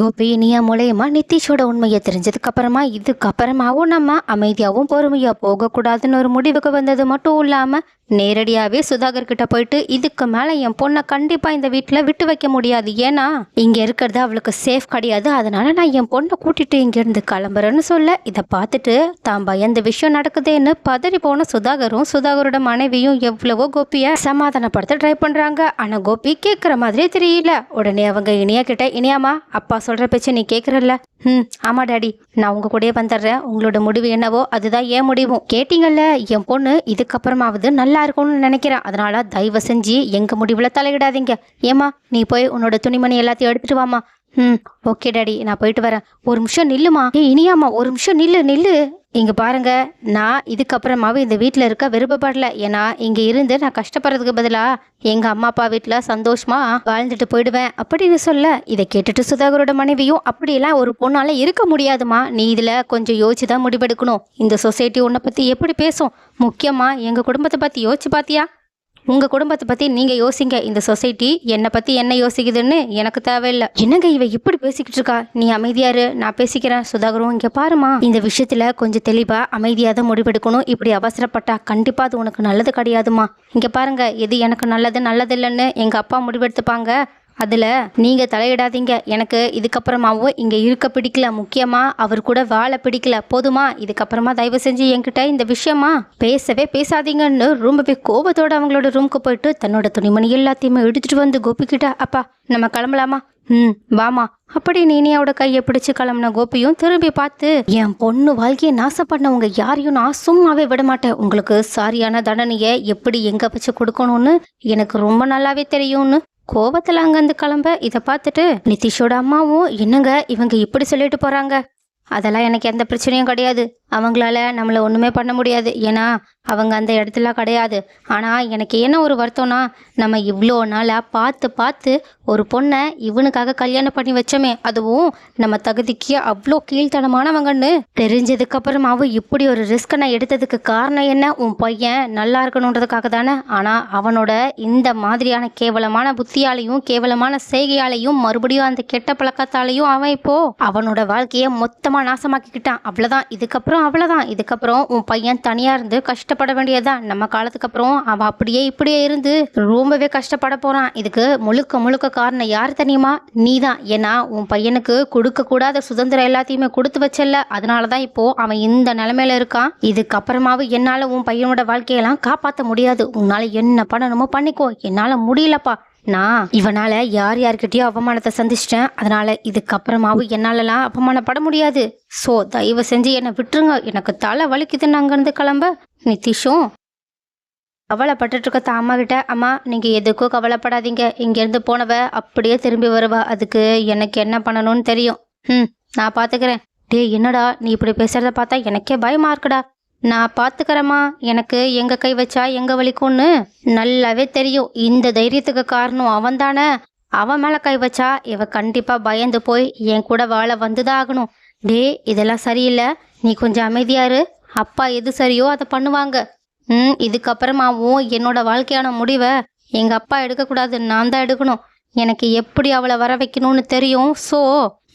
கோபி இனியா மூலயமா நிதிஷோட உண்மையை தெரிஞ்சதுக்கு அப்புறமா இதுக்கப்புறமாவும் நம்ம அமைதியாகவும் பொறுமையாக போகக்கூடாதுன்னு ஒரு முடிவுக்கு வந்தது மட்டும் இல்லாமல் நேரடியாகவே சுதாகர் கிட்ட போயிட்டு இதுக்கு மேலே என் பொண்ணை கண்டிப்பாக இந்த வீட்டில் விட்டு வைக்க முடியாது. ஏன்னா இங்கே இருக்கிறது அவளுக்கு சேஃப் கிடையாது. அதனால நான் என் பொண்ணை கூட்டிட்டு இங்கேருந்து கிளம்புறேன்னு சொல்ல இதை பார்த்துட்டு தான் பயந்த விஷயம் நடக்குதுன்னு பதறி போன சுதாகரும் சுதாகரோட மனைவியும் எவ்வளவோ கோபியை சமாதானப்படுத்த ட்ரை பண்ணுறாங்க ஆனால் கோபி கேட்குற மாதிரியே தெரியல. உடனே அவங்க இனியா கிட்ட இனியாமா அப்பா சொல்ற பேச்சு நீ கேட்குறல்ல ம் ஆமா டாடி. நான் உங்க கூடயே வந்துடுறேன். உங்களோட முடிவு என்னவோ அதுதான் ஏன் முடிவும். கேட்டிங்கல்ல என் பொண்ணு இதுக்கப்புறமாவது நல்லா இருக்கும்னு நினைக்கிறேன் அதனால தயவு செஞ்சு எங்க முடிவுல தலையிடாதீங்க. ஏமா நீ போய் உன்னோட துணிமணி எல்லாத்தையும் எடுத்துட்டு வாமா ம் ஓகே டாடி நான் போயிட்டு வரேன். ஒரு நிமிஷம் நில்லுமா? ஏ இனியாமா ஒரு நிமிஷம் நில்லு நில்லு. இங்கே பாருங்க நான் இதுக்கப்புறமாவே இந்த வீட்டில் இருக்க விருப்பப்படல. ஏன்னா இங்கே இருந்து நான் கஷ்டப்படுறதுக்கு பதிலாக எங்கள் அம்மா அப்பா வீட்டில் சந்தோஷமாக வாழ்ந்துட்டு போயிடுவேன். அப்படின்னு சொல்ல இதை கேட்டுட்டு சுதாகரோட மனைவியும் அப்படியெல்லாம் ஒரு பொண்ணால் இருக்க முடியாதுமா? நீ இதில் கொஞ்சம் யோசிச்சு தான் முடிவெடுக்கணும். இந்த சொசைட்டி உன்னை பற்றி எப்படி பேசும்? முக்கியமாக எங்கள் குடும்பத்தை பற்றி யோசிச்சு பார்த்தியா உங்கள் குடும்பத்தை பற்றி நீங்கள் யோசிங்க. இந்த சொசைட்டி என்னை பற்றி என்ன யோசிக்குதுன்னு எனக்கு தேவையில்லை. என்னங்க இவ இப்படி பேசிக்கிட்டு இருக்கா? நீ அமைதியாரு நான் பேசிக்கிறேன். சுதாகரும் இங்கே பாருமா இந்த விஷயத்தில் கொஞ்சம் தெளிவாக அமைதியாக தான் முடிவெடுக்கணும். இப்படி அவசரப்பட்டா கண்டிப்பாக அது உனக்கு நல்லது கிடையாதுமா இங்கே பாருங்க எது எனக்கு நல்லது நல்லது இல்லைன்னு அப்பா முடிவெடுத்துப்பாங்க. அதில் நீங்கள் தலையிடாதீங்க. எனக்கு இதுக்கப்புறமாவும் இங்கே இருக்க பிடிக்கல. முக்கியமாக அவர் கூட வாழ பிடிக்கல. போதுமா? இதுக்கப்புறமா தயவு செஞ்சு என்கிட்ட இந்த விஷயமா பேசவே பேசாதீங்கன்னு ரொம்பவே கோபத்தோட அவங்களோட ரூமுக்கு போயிட்டு தன்னோட துணிமணி எல்லாத்தையுமே எடுத்துகிட்டு வந்து கோபிக்கிட்ட அப்பா நம்ம கிளம்பலாமா? ம் வாமா. அப்படி நீனியாவோட கையை பிடிச்சு கிளம்புன கோபியும் திரும்பி பார்த்து என் பொண்ணு வாழ்க்கையை நாசம் பண்ணவங்க யாரையும் நான் சும்மாவே விட மாட்டேன். உங்களுக்கு சாரியான தண்டனையை எப்படி எங்க வச்சு கொடுக்கணும்னு எனக்கு ரொம்ப நல்லாவே தெரியும்னு கோபத்தில் அங்கேருந்து கிளம்ப இதை பார்த்துட்டு நிதிஷோட அம்மாவும் என்னங்க இவங்க இப்படி சொல்லிட்டு போகிறாங்க அதெல்லாம் எனக்கு எந்த பிரச்சனையும் கிடையாது. அவங்களால நம்மளை ஒன்றுமே பண்ண முடியாது. ஏன்னா அவங்க அந்த இடத்துல கிடையாது. ஆனால் எனக்கு என்ன ஒரு வருத்தம்னா நம்ம இவ்வளோ நாளாக பார்த்து பார்த்து ஒரு பொண்ணை இவனுக்காக கல்யாணம் பண்ணி வச்சோமே அதுவும் நம்ம தகுதிக்கு அவ்வளோ கீழ்த்தனமானவங்கன்னு. தெரிஞ்சதுக்கப்புறமாவும் இப்படி ஒரு ரிஸ்க்கை நான் எடுத்ததுக்கு காரணம் என்ன? உன் பையன் நல்லா இருக்கணுன்றதுக்காக தானே. ஆனால் அவனோட இந்த மாதிரியான கேவலமான புத்தியாலையும் கேவலமான செய்கையாலையும் மறுபடியும் அந்த கெட்ட பழக்கத்தாலையும் அவன் இப்போ அவனோட வாழ்க்கையை மொத்தமாக நாசமாக்கிக்கிட்டான். அவ்வளோதான் இதுக்கப்புறம் அவ்வளோதான் இதுக்கப்புறம் உன் பையன் தனியாக இருந்து கஷ்டப்பட வேண்டியதுதான் நம்ம காலத்துக்கு அப்புறம் அவன் அப்படியே இப்படியே இருந்து ரொம்பவே கஷ்டப்பட போகிறான் இதுக்கு முழுக்க முழுக்க காரணம் யார் தெரியுமா? நீ தான் ஏன்னா உன் பையனுக்கு கொடுக்கக்கூடாத சுதந்திரம் எல்லாத்தையுமே கொடுத்து வச்சல அதனால தான் இப்போ அவன் இந்த நிலமையில இருக்கான். இதுக்கப்புறமாவும் என்னால் உன் பையனோட வாழ்க்கையெல்லாம் காப்பாற்ற முடியாது. உன்னால் என்ன பண்ணணுமோ பண்ணிக்கோ. என்னால் முடியலப்பா. நான் இவனால் யார் யார்கிட்டயோ அவமானத்தை சந்திச்சிட்டேன். அதனால் இதுக்கப்புறமாவும் என்னாலலாம் அவமானப்பட முடியாது. ஸோ தயவு செஞ்சு என்னை விட்டுருங்க. எனக்கு தலை வலிக்குதுன்னு அங்கேருந்து கிளம்ப. நிதிஷும் கவலைப்பட்டுட்டு இருக்க தான் அம்மா கிட்ட அம்மா நீங்கள் எதுக்கும் கவலைப்படாதீங்க. இங்கேருந்து போனவ அப்படியே திரும்பி வருவா. அதுக்கு எனக்கு என்ன பண்ணணும்னு தெரியும். ம் நான் பார்த்துக்கிறேன் டேய் என்னடா? நீ இப்படி பேசுகிறத பார்த்தா எனக்கே பயமாக இருக்குடா. நான் பார்த்துக்கிறேம்மா எனக்கு எங்கள் கை வச்சா எங்கே வலிக்கும்னு நல்லாவே தெரியும். இந்த தைரியத்துக்கு காரணம் அவன் தானே அவன் மேலே கை வச்சா இவ கண்டிப்பாக பயந்து போய் என் கூட வாழ வந்துதான் ஆகணும் டே இதெல்லாம் சரியில்லை. நீ கொஞ்சம் அமைதியாரு அப்பா எது சரியோ அதை பண்ணுவாங்க. ம் இதுக்கப்புறமாவும் என்னோட வாழ்க்கையான முடிவை எங்கள் அப்பா எடுக்கக்கூடாது. நான் தான் எடுக்கணும். எனக்கு எப்படி அவளை வர வைக்கணும்னு தெரியும். ஸோ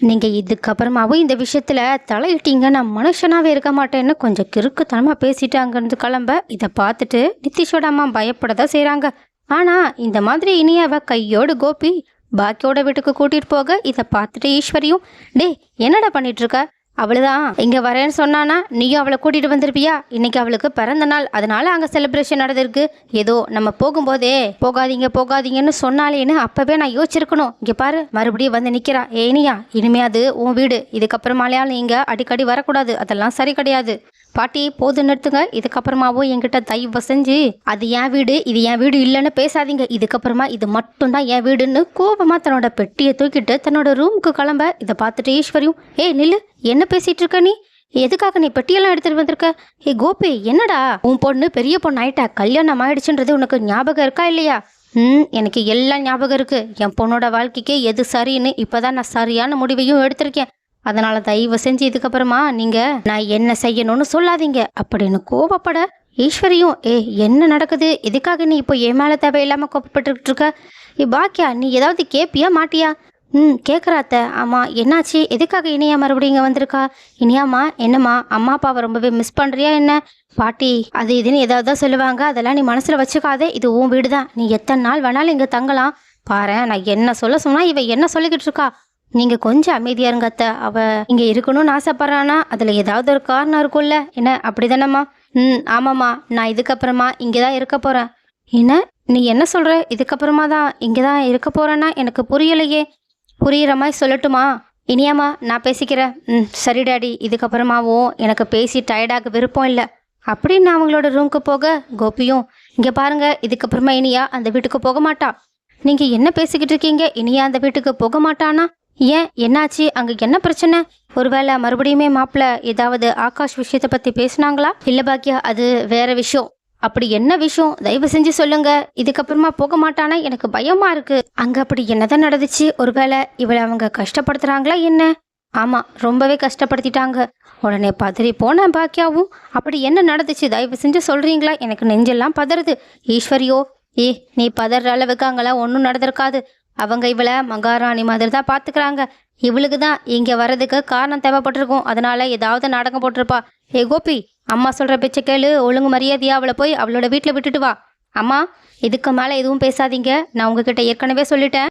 நீங்கள் இதுக்கப்புறமாவும் இந்த விஷயத்தில் தலையிட்டீங்க. நான் மனுஷனாகவே இருக்க மாட்டேன்னு கொஞ்சம் கிறுக்குத்தனமாக பேசிட்டு அங்கிருந்து கிளம்ப. இதை பார்த்துட்டு நிதிஷோட அம்மா பயப்படதான் செய்கிறாங்க ஆனால் இந்த மாதிரி இனியாவை கையோடு கோபி பாக்கியோட வீட்டுக்கு கூட்டிகிட்டு போக இதை பார்த்துட்டு ஈஸ்வரியும் டேய் என்னடா பண்ணிகிட்ருக்க அவளுதான். இங்கே வரேன்னு சொன்னானா நீயும் அவளை கூட்டிகிட்டு வந்திருப்பியா? இன்னைக்கு அவளுக்கு பிறந்த நாள். அதனால அங்கே செலிப்ரேஷன் நடந்திருக்கு. ஏதோ நம்ம போகும்போதே போகாதீங்க போகாதீங்கன்னு சொன்னாலேன்னு அப்பவே நான் யோசிச்சிருக்கணும். இங்கே பாரு மறுபடியும் வந்து நிற்கிறா ஏனியா இனிமே அது உன் வீடு. இதுக்கப்புறமாலையால் நீங்கள் அடிக்கடி வரக்கூடாது. அதெல்லாம் சரி கிடையாது. பாட்டி போது நிறுத்துங்க. இதுக்கப்புறமாவும் என்கிட்ட தயவு செஞ்சு அது என் வீடு இது என் வீடு இல்லைன்னு பேசாதீங்க. இதுக்கப்புறமா இது மட்டும்தான் என் வீடுன்னு கோபமாக தன்னோட பெட்டியை தூக்கிட்டு தன்னோட ரூமுக்கு கிளம்ப இதை பார்த்துட்டு ஈஸ்வரியும் ஏய் நில்லு என்ன பேசிட்டு இருக்க நீ? எதுக்காக நீ பெட்டியெல்லாம் எடுத்துட்டு வந்திருக்க? ஏ கோபி என்னடா? உன் பொண்ணு பெரிய பொண்ணு ஆயிட்டா கல்யாணம் ஆயிடுச்சுன்றது உனக்கு ஞாபகம் இருக்கா இல்லையா? ம் எனக்கு எல்லாம் ஞாபகம் இருக்குது என் பொண்ணோட வாழ்க்கைக்கு எது சரின்னு இப்போ தான் நான் சரியான முடிவையும் எடுத்திருக்கேன். அதனால தயவு செஞ்சு இதுக்கப்புறமா நீங்க நான் என்ன செய்யணும்னு சொல்லாதீங்க அப்படின்னு கோபப்பட ஈஸ்வரியும் ஏ என்ன நடக்குது? எதுக்காக நீ இப்போ என் மேலே தேவையில்லாமல் கோப்பப்பட்டுக்கிட்டு இருக்க? ஏ பாக்கியா நீ ஏதாவது கேப்பியா மாட்டியா? ம் கேட்குறாத்த ஆமாம் என்னாச்சு? எதுக்காக இனியா மறுபடியும் இங்கே வந்திருக்கா? இனியாம்மா என்னம்மா? அம்மா அப்பாவை ரொம்பவே மிஸ் பண்ணுறியா என்ன? பாட்டி அது இதுன்னு ஏதாவது தான் சொல்லுவாங்க. அதெல்லாம் நீ மனசில் வச்சுக்காதே. இது உன் வீடு தான் நீ எத்தனை நாள் வேணாலும் இங்கே தங்கலாம். பாரேன் நான் என்ன சொல்ல சொன்னால் இவ என்ன சொல்லிக்கிட்டு இருக்கா? நீங்க கொஞ்சம் அமைதியா இருங்க அத்தை. அவ இங்க இருக்கணும்னு ஆசைப்படுறானா? அதுல ஏதாவது ஒரு காரணம் இருக்கும்ல. என்ன அப்படிதானம்மா? ம் ஆமாம்மா. நான் இதுக்கப்புறமா இங்கே தான் இருக்க போறேன். என்ன? நீ என்ன சொல்ற? இதுக்கப்புறமா தான் இங்கே தான் இருக்க போறேன்னா எனக்கு புரியலையே. புரியுற மாதிரி சொல்லட்டுமா? இனியாம்மா நான் பேசிக்கிறேன். ம் சரி டாடி. இதுக்கப்புறமாவும் எனக்கு பேசி டயர்டாக விருப்பம் இல்லை. அப்படின்னு நான் அவங்களோட ரூமுக்கு போக கோபியும் இங்கே பாருங்க இதுக்கப்புறமா இனியா அந்த வீட்டுக்கு போக மாட்டா. நீங்கள் என்ன பேசிக்கிட்டு இருக்கீங்க? இனியா அந்த வீட்டுக்கு போக மாட்டானா? ஏன்? என்னாச்சு? அங்க என்ன பிரச்சனை? ஒருவேளை மறுபடியுமே மாப்பிள்ள ஏதாவது ஆகாஷ் விஷயத்தை பத்தி பேசுனாங்களா? இல்ல பாக்கியா அது வேற விஷயம். அப்படி என்ன விஷயம்? தயவு செஞ்சு சொல்லுங்க. இதுக்கப்புறமா போக மாட்டானா? எனக்கு பயமா இருக்கு. அங்க அப்படி என்னதான் நடந்துச்சு? ஒருவேளை இவளை அவங்க கஷ்டப்படுத்துறாங்களா என்ன? ஆமா ரொம்பவே கஷ்டப்படுத்திட்டாங்க. உடனே பதறி போன பாக்கியாவும். அப்படி என்ன நடந்துச்சு? தயவு செஞ்சு சொல்றீங்களா? எனக்கு நெஞ்செல்லாம் பதறுது. ஈஸ்வரியோ ஏ நீ பதற அளவுக்கு அங்கெல்லாம் ஒன்றும் நடந்திருக்காது. அவங்க இவளை மகாராணி மாதிரி தான் பார்த்துக்கிறாங்க. இவளுக்கு தான் இங்கே வர்றதுக்கு காரணம் தேவைப்பட்டிருக்கும். அதனால ஏதாவது நாடகம் போட்டிருப்பா. ஏ கோபி அம்மா சொல்கிற பேச்சை கேளு. ஒழுங்கு மரியாதையா அவளை போய் அவளோட வீட்டில் விட்டுட்டு வா. அம்மா இதுக்கு மேலே எதுவும் பேசாதீங்க. நான் உங்ககிட்ட ஏற்கனவே சொல்லிட்டேன்.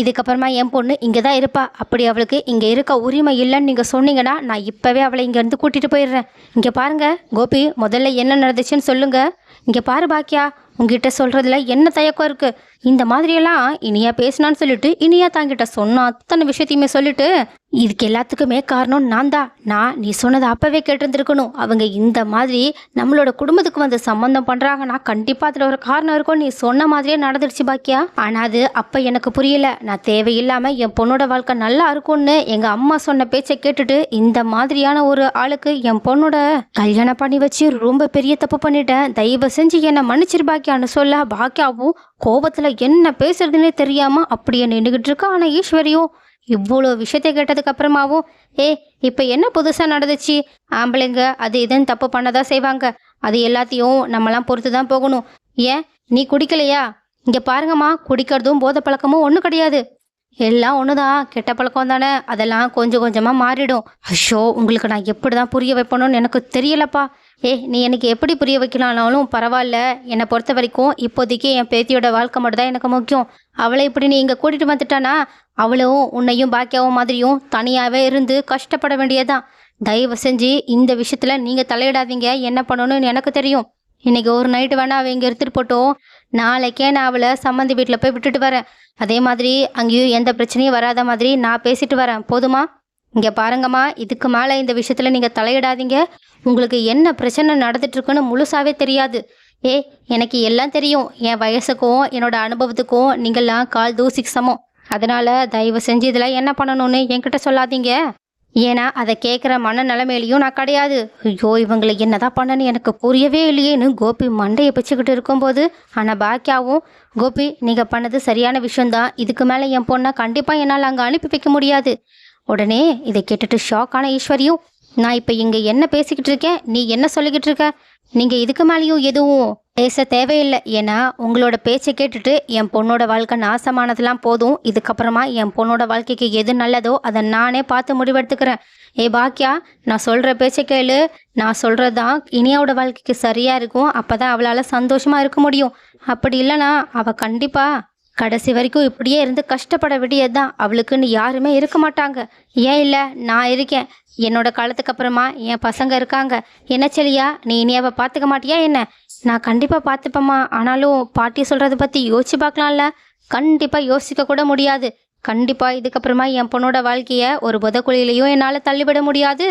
இதுக்கப்புறமா என் பொண்ணு இங்கே தான் இருப்பா. அப்படி அவளுக்கு இங்கே இருக்க உரிமை இல்லைன்னு நீங்கள் சொன்னீங்கன்னா நான் இப்போவே அவளை இங்கேருந்து கூட்டிகிட்டு போயிடுறேன். இங்கே பாருங்க கோபி முதல்ல என்ன நடந்துச்சுன்னு சொல்லுங்கள் இங்கே பாரு பாக்கியா உங்ககிட்ட சொல்கிறதுல என்ன தயக்கம் இருக்குது இந்த மாதிரியெல்லாம் இனியா பேசினான்னு சொல்லிட்டு இனியா தாங்கிட்ட சொன்ன அத்தனை விஷயத்தையுமே சொல்லிட்டு இதுக்கு எல்லாத்துக்குமே காரணம் நான் தான் நான் நீ சொன்னதை அப்போவே கேட்டிருந்துருக்கணும். அவங்க இந்த மாதிரி நம்மளோட குடும்பத்துக்கு வந்து சம்மந்தம் பண்ணுறாங்கன்னா கண்டிப்பாக அதில் ஒரு காரணம் இருக்கும். நீ சொன்ன மாதிரியே நடந்துடுச்சு பாக்கியா? ஆனால் அது அப்போ எனக்கு புரியல. நான் தேவையில்லாமல் என் பொண்ணோட வாழ்க்கை நல்லா இருக்கும்னு எங்கள் அம்மா சொன்ன பேச்சை கேட்டுட்டு இந்த மாதிரியான ஒரு ஆளுக்கு என் பொண்ணோட கல்யாணம் பண்ணி வச்சு ரொம்ப பெரிய தப்பு பண்ணிட்டேன். தயவு செஞ்சு என்னை மன்னிச்சிரு பாக்கியான்னு சொல்ல பாக்கியாவும் கோபத்தில் என்ன பேசுறதுன்னே தெரியாமல் அப்படியே நின்றுக்கிட்டு இருக்கா. ஆனால் ஈஸ்வரியும் இவ்வளோ விஷயத்தை கேட்டதுக்கு அப்புறமாவும் ஏ இப்போ என்ன புதுசாக நடந்துச்சு? ஆம்பளைங்க அது இதுன்னு தப்பு பண்ணதான் செய்வாங்க. அது எல்லாத்தையும் நம்மலாம் பொறுத்து தான் போகணும். ஏன்? நீ குடிக்கலையா? இங்கே பாருங்கம்மா குடிக்கிறதும் போத பழக்கமும் ஒன்றும் கிடையாது. எல்லாம் ஒன்று தான் கெட்ட பழக்கம் தானே. அதெல்லாம் கொஞ்சம் கொஞ்சமாக மாறிடும். ஐயோ உங்களுக்கு நான் எப்படி தான் புரிய வைப்பணும்னு எனக்கு தெரியலப்பா. ஏ நீ எனக்கு எப்படி புரிய வைக்கலாம்னாலும் பரவாயில்ல. என்னை பொறுத்த வரைக்கும் இப்போதைக்கு என் பேத்தியோட வாழ்க்கை மட்டும் தான் எனக்கு முக்கியம். அவளை இப்படி நீ இங்கே கூட்டிகிட்டு வந்துட்டானா? அவளும் உன்னையும் பாக்கியாவும் மாதிரியும் தனியாகவே இருந்து கஷ்டப்பட வேண்டியதுதான். தயவு செஞ்சு இந்த விஷயத்தில் நீங்கள் தலையிடாதீங்க. என்ன பண்ணணும்னு எனக்கு தெரியும். இன்றைக்கி ஒரு நைட்டு வேணால் அவள் இங்கே எடுத்துகிட்டு போட்டோம். நாளைக்கே நான் அவளை சம்மந்தி வீட்டில் போய் விட்டுட்டு வரேன். அதே மாதிரி அங்கேயும் எந்த பிரச்சனையும் வராத மாதிரி நான் பேசிட்டு வரேன். போதுமா? இங்கே பாருங்கம்மா இதுக்கு மேலே இந்த விஷயத்தில் நீங்கள் தலையிடாதீங்க. உங்களுக்கு என்ன பிரச்சனை நடந்துட்டுருக்குன்னு முழுசாகவே முழுசாவே தெரியாது. ஏ எனக்கு எல்லாம் தெரியும். என் வயசுக்கும் என்னோட அனுபவத்துக்கும் நீங்கள்லாம் கால் தூசிக்கு சமம். அதனால் தயவு செஞ்சு இதில் என்ன பண்ணணும்னு என்கிட்ட சொல்லாதீங்க. ஏன்னா அதை கேட்குற மன நிலைமையிலையும் நான் கிடையாது. ஐயோ இவங்களை என்னதான் பண்ணன்னு எனக்கு புரியவே இல்லையேன்னு கோபி மண்டையை பிச்சுக்கிட்டு இருக்கும்போது ஆனால் பாக்கியாவும் கோபி நீங்கள் பண்ணது சரியான விஷயம்தான். இதுக்கு மேலே என் பொண்ணை கண்டிப்பாக என்னால் அங்கே அனுப்பி வைக்க முடியாது. உடனே இதை கேட்டுட்டு ஷாக்கான ஈஸ்வரியும் நான் இப்போ இங்கே என்ன பேசிக்கிட்டு இருக்கேன்? நீ என்ன சொல்லிக்கிட்டு இருக்க? நீங்கள் இதுக்கு மேலேயும் எதுவும் பேச தேவையில்லை. ஏன்னா உங்களோட பேச்சை கேட்டுட்டு என் பொண்ணோட வாழ்க்கை நாசமானதெல்லாம் போதும். இதுக்கப்புறமா என் பொண்ணோட வாழ்க்கைக்கு எது நல்லதோ அதை நானே பார்த்து முடிவெடுத்துக்கிறேன். ஏ பாக்கியா நான் சொல்கிற பேச்சை கேளு. நான் சொல்கிறது தான் இனியாவோட வாழ்க்கைக்கு சரியாக இருக்கும். அப்போ தான் அவளால் சந்தோஷமாக இருக்க முடியும். அப்படி இல்லைனா அவள் கண்டிப்பாக கடைசி வரைக்கும் இப்படியே இருந்து கஷ்டப்பட வேண்டியதுதான். அவளுக்குன்னு யாருமே இருக்க மாட்டாங்க. ஏன் இல்லை? நான் இருக்கேன். என்னோட காலத்துக்கு அப்புறமா என் பசங்க இருக்காங்க. என்ன செலியா நீ இனியாவை பார்த்துக்க மாட்டியா என்ன? நான் கண்டிப்பாக பார்த்துப்பேம்மா ஆனாலும் பாட்டி சொல்கிறத பற்றி யோசிச்சு பார்க்கலாம்ல. கண்டிப்பாக யோசிக்க கூட முடியாது. கண்டிப்பாக இதுக்கப்புறமா என் பொண்ணோட வாழ்க்கையை ஒரு புதக்குழியிலையும் என்னால் தள்ளிவிட முடியாது.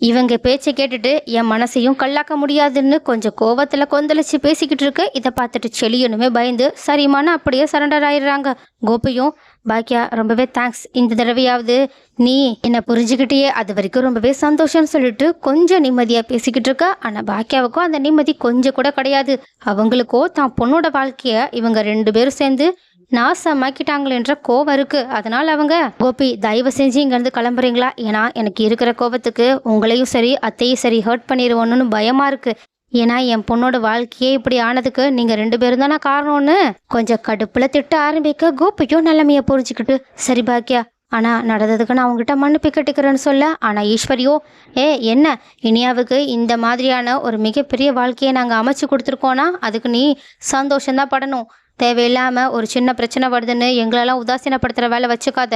இவங்க பேச்சை கேட்டுட்டு என் மனசையும் கல்லாக்க முடியாதுன்னு கொஞ்சம் கோவத்தில் கொந்தளிச்சு பேசிக்கிட்டு இருக்கு இதை பார்த்துட்டு செளியனுமே பயந்து சரிமான அப்படியே சரண்டர் ஆயிடுறாங்க. கோபியும் பாக்கியா ரொம்பவே தேங்க்ஸ் இந்த தடவையாவது நீ என்னை புரிஞ்சுக்கிட்டே அது வரைக்கும் ரொம்பவே சந்தோஷம்னு சொல்லிட்டு கொஞ்சம் நிம்மதியாக பேசிக்கிட்டு இருக்கா. ஆனால் பாக்கியாவுக்கும் அந்த நிம்மதி கொஞ்சம் கூட கிடையாது. அவங்களுக்கோ தான் பொண்ணோட வாழ்க்கையை இவங்க ரெண்டு பேரும் சேர்ந்து நாசமாக்கிட்டாங்களேன்ற கோவம் இருக்கு. அதனால அவங்க கோபி தயவு செஞ்சு இங்கேருந்து கிளம்புறீங்களா? ஏன்னா எனக்கு இருக்கிற கோபத்துக்கு உங்களையும் சரி அத்தையும் சரி ஹர்ட் பண்ணிடுவோன்னு பயமா இருக்கு. ஏன்னா என் பொண்ணோட வாழ்க்கையே இப்படி ஆனதுக்கு நீங்கள் ரெண்டு பேரும் தானே காரணம்னு. கொஞ்சம் கடுப்பில் திட்ட ஆரம்பிக்க கோபிக்கும் நிலைமையை புரிஞ்சுக்கிட்டு சரி பாக்கியா ஆனால் நடந்ததுக்கு நான் அவங்ககிட்ட மன்னிப்பு கேட்டுக்கிறேன்னு சொல்ல. ஆனால் ஈஸ்வரியோ ஏ என்ன? இனியாவுக்கு இந்த மாதிரியான ஒரு மிகப்பெரிய வாழ்க்கையை நாங்கள் அமைச்சு கொடுத்துருக்கோன்னா அதுக்கு நீ சந்தோஷம்தான் படணும். தேவையில்லாமல் ஒரு சின்ன பிரச்சனை வருதுன்னு எங்களெல்லாம் உதாசீனப்படுத்துகிற வேலை வச்சுக்காத.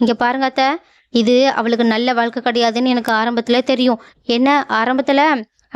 இங்கே பாருங்க அத்தை இது அவளுக்கு நல்ல வாழ்க்கை கிடையாதுன்னு எனக்கு ஆரம்பத்தில் தெரியும். என்ன ஆரம்பத்தில்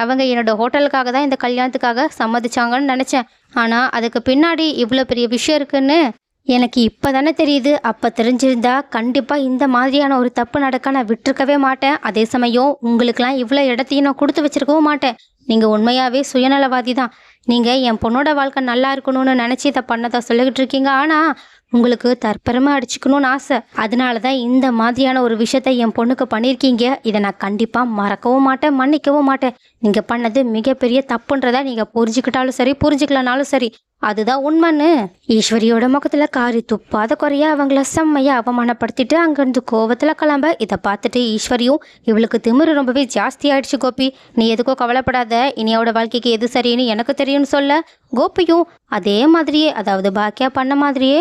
அவங்க என்னோட ஹோட்டலுக்காக தான் இந்த கல்யாணத்துக்காக சம்மதிச்சாங்கன்னு நினச்சேன். ஆனால் அதுக்கு பின்னாடி இவ்வளோ பெரிய விஷயம் இருக்குன்னு எனக்கு இப்போ தானே தெரியுது. அப்போ தெரிஞ்சிருந்தா கண்டிப்பாக இந்த மாதிரியான ஒரு தப்பு நடக்க நான் விட்டுருக்கவே மாட்டேன். அதே சமயம் உங்களுக்கெல்லாம் இவ்வளோ இடத்தையும் நான் கொடுத்து வச்சிருக்கவும் மாட்டேன். நீங்கள் உண்மையாகவே சுயநலவாதி தான் நீங்கள் என் பொண்ணோட வாழ்க்கை நல்லா இருக்கணும்னு நினச்சி இதை பண்ணதை சொல்லிக்கிட்டு இருக்கீங்க. ஆனால் உங்களுக்கு தற்பெருமை அடிச்சுக்கணும்னு ஆசை. அதனால தான் இந்த மாதிரியான ஒரு விஷயத்த என் பொண்ணுக்கு பண்ணியிருக்கீங்க. இதை நான் கண்டிப்பாக மறக்கவும் மாட்டேன் மன்னிக்கவும் மாட்டேன். நீங்கள் பண்ணது மிகப்பெரிய தப்புன்றதை நீங்கள் புரிஞ்சுக்கிட்டாலும் சரி புரிஞ்சுக்கலனாலும் சரி அதுதான் உண்மைன்னு. ஈஸ்வரியோட முகத்தில் காரி துப்பாத குறைய அவங்கள செம்மையாக அவமானப்படுத்திட்டு அங்கேருந்து கோவத்தில் கிளம்ப. இதை பார்த்துட்டு ஈஸ்வரியும் இவளுக்கு திமிரு ரொம்பவே ஜாஸ்தி ஆயிடுச்சு கோபி. நீ எதுக்கோ கவலைப்படாத. இனியோட வாழ்க்கைக்கு எது சரின்னு எனக்கு தெரியும்னு சொல்ல கோபியும் அதே மாதிரியே அதாவது பாக்கியா பண்ண மாதிரியே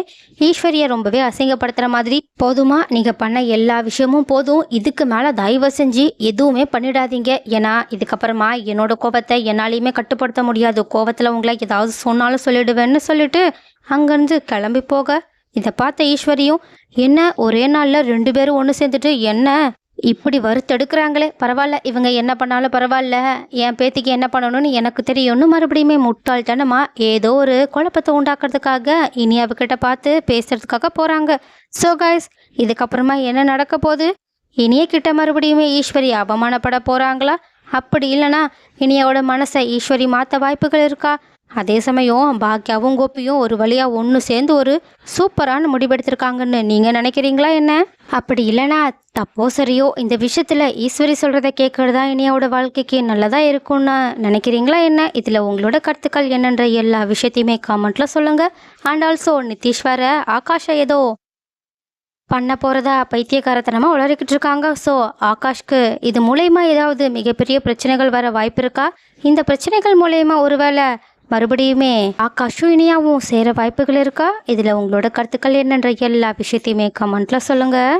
ஈஸ்வரியை ரொம்பவே அசிங்கப்படுத்துகிற மாதிரி போதுமா நீங்கள் பண்ண எல்லா விஷயமும் போதும் இதுக்கு மேலே தயவு செஞ்சு எதுவுமே பண்ணிடாதீங்க. ஏன்னா இதுக்கப்புறமா என்னோட கோபத்தை என்னாலையுமே கட்டுப்படுத்த முடியாது. கோபத்தில் உங்களை ஏதாவது சொன்னாலும் சொல்லிடுவேன்னு சொல்லிட்டு அங்கேருந்து கிளம்பி போக இதை பார்த்த ஈஸ்வரியும் என்ன ஒரே நாளில் ரெண்டு பேரும் ஒன்று சேர்ந்துட்டு என்ன? இப்படி வறுத்தெடுக்கிறாங்களே. பரவாயில்ல இவங்க என்ன பண்ணாலும் பரவாயில்ல. என் பேத்திக்கு என்ன பண்ணணும்னு எனக்கு தெரியும்னு மறுபடியுமே முட்டாள்தனமா ஏதோ ஒரு குழப்பத்தை உண்டாக்குறதுக்காக இனி அவகிட்ட பார்த்து பேசுறதுக்காக போகிறாங்க ஸோ கைஸ் இதுக்கப்புறமா என்ன நடக்க போகுது? இனிய கிட்ட மறுபடியுமே ஈஸ்வரி அவமானப்பட போகிறாங்களா அப்படி இல்லைனா இனியோட மனசை ஈஸ்வரி மாற்ற வாய்ப்புகள் இருக்கா? அதே சமயம் பாக்யாவும் கோபியும் ஒரு வழியாக ஒன்று சேர்ந்து ஒரு சூப்பரான முடிவெடுத்திருக்காங்கன்னு நீங்கள் நினைக்கிறீங்களா என்ன? அப்படி இல்லைனா தப்போ சரியோ இந்த விஷயத்தில் ஈஸ்வரி சொல்கிறத கேட்குறதா இனியாவோட வாழ்க்கைக்கு நல்லதாக இருக்கும்னு நினைக்கிறீங்களா என்ன? இதில் உங்களோட கருத்துக்கள் என்னன்ற எல்லா விஷயத்தையுமே காமெண்ட்டில் சொல்லுங்கள் அண்ட் ஆல்சோ நித்தீஸ்வர ஆகாஷை ஏதோ பண்ண போகிறதா பைத்தியக்காரத்தனமாக உளறிக்கிட்டு இருக்காங்க. ஸோ ஆகாஷ்க்கு இது மூலயமா ஏதாவது மிகப்பெரிய பிரச்சனைகள் வர வாய்ப்பு இருக்கா? இந்த பிரச்சனைகள் மூலயமா ஒருவேளை மறுபடியுமே ஆகாஷும் இனியாவும் சேர வாய்ப்புகள் இருக்கா? இதில் உங்களோட கருத்துக்கள் என்னன்ற எல்லா விஷயத்தையுமே கமெண்ட்டில் சொல்லுங்கள்